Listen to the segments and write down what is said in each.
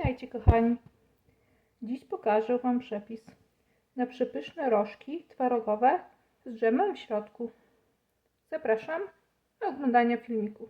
Witajcie kochani. Dziś pokażę Wam przepis na przepyszne rożki twarogowe z dżemem w środku. Zapraszam do oglądania filmiku.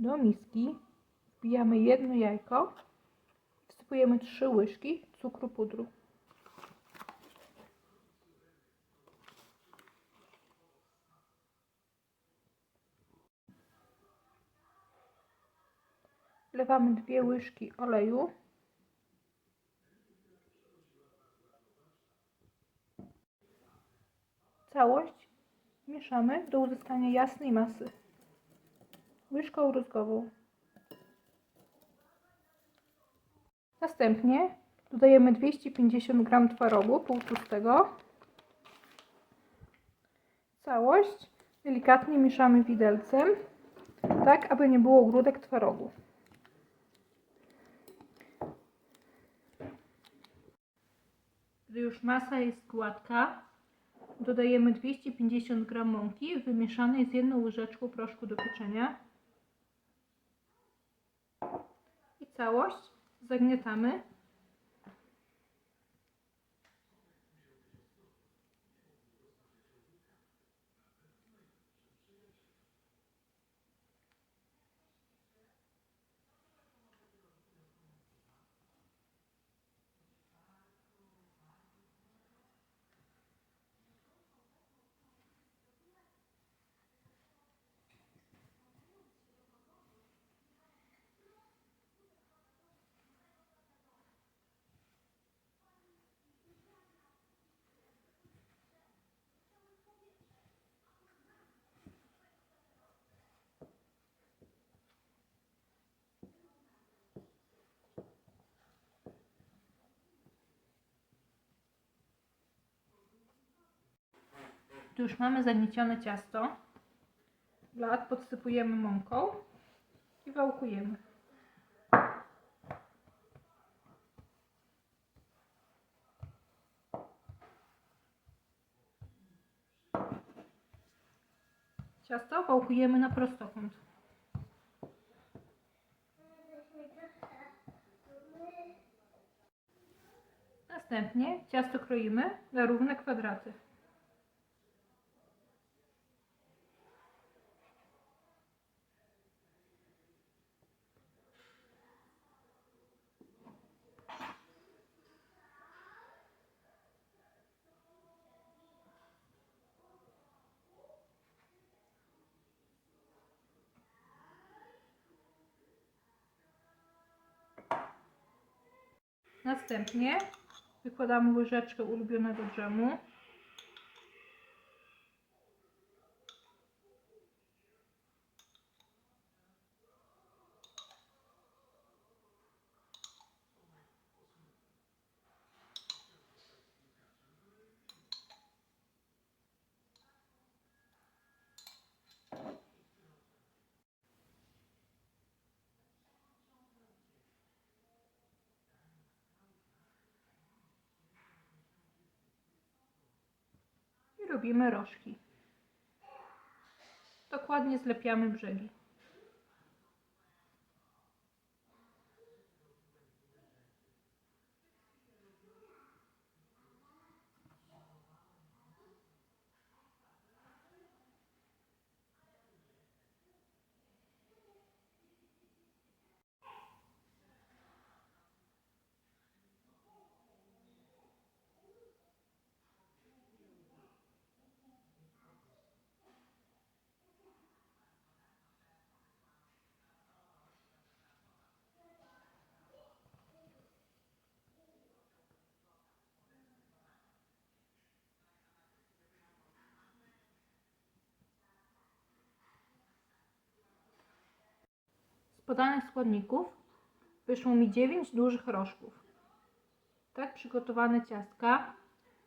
Do miski wbijamy jedno jajko i wsypujemy 3 łyżki cukru pudru. Wlewamy dwie łyżki oleju. Całość mieszamy do uzyskania jasnej masy łyżką rózgową. Następnie dodajemy 250 g twarogu półtłustego. Całość delikatnie mieszamy widelcem, tak aby nie było grudek twarogu. Gdy już masa jest gładka, dodajemy 250 g mąki wymieszanej z jedną łyżeczką proszku do pieczenia. I całość zagniatamy. Tu już mamy zagniecione ciasto. Blat podsypujemy mąką i wałkujemy. Ciasto wałkujemy na prostokąt. Następnie ciasto kroimy na równe kwadraty. Następnie wykładamy łyżeczkę ulubionego dżemu. Robimy rożki. Dokładnie zlepiamy brzegi. Podanych składników wyszło mi 9 dużych rożków. Tak przygotowane ciastka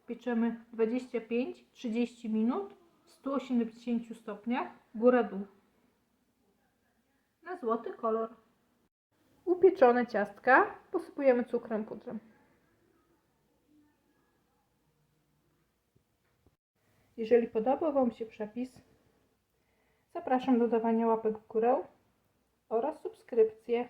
pieczemy 25-30 minut w 180 stopniach góra-dół. Na złoty kolor. Upieczone ciastka posypujemy cukrem pudrem. Jeżeli podobał Wam się przepis, zapraszam do dawania łapek w górę oraz subskrypcję.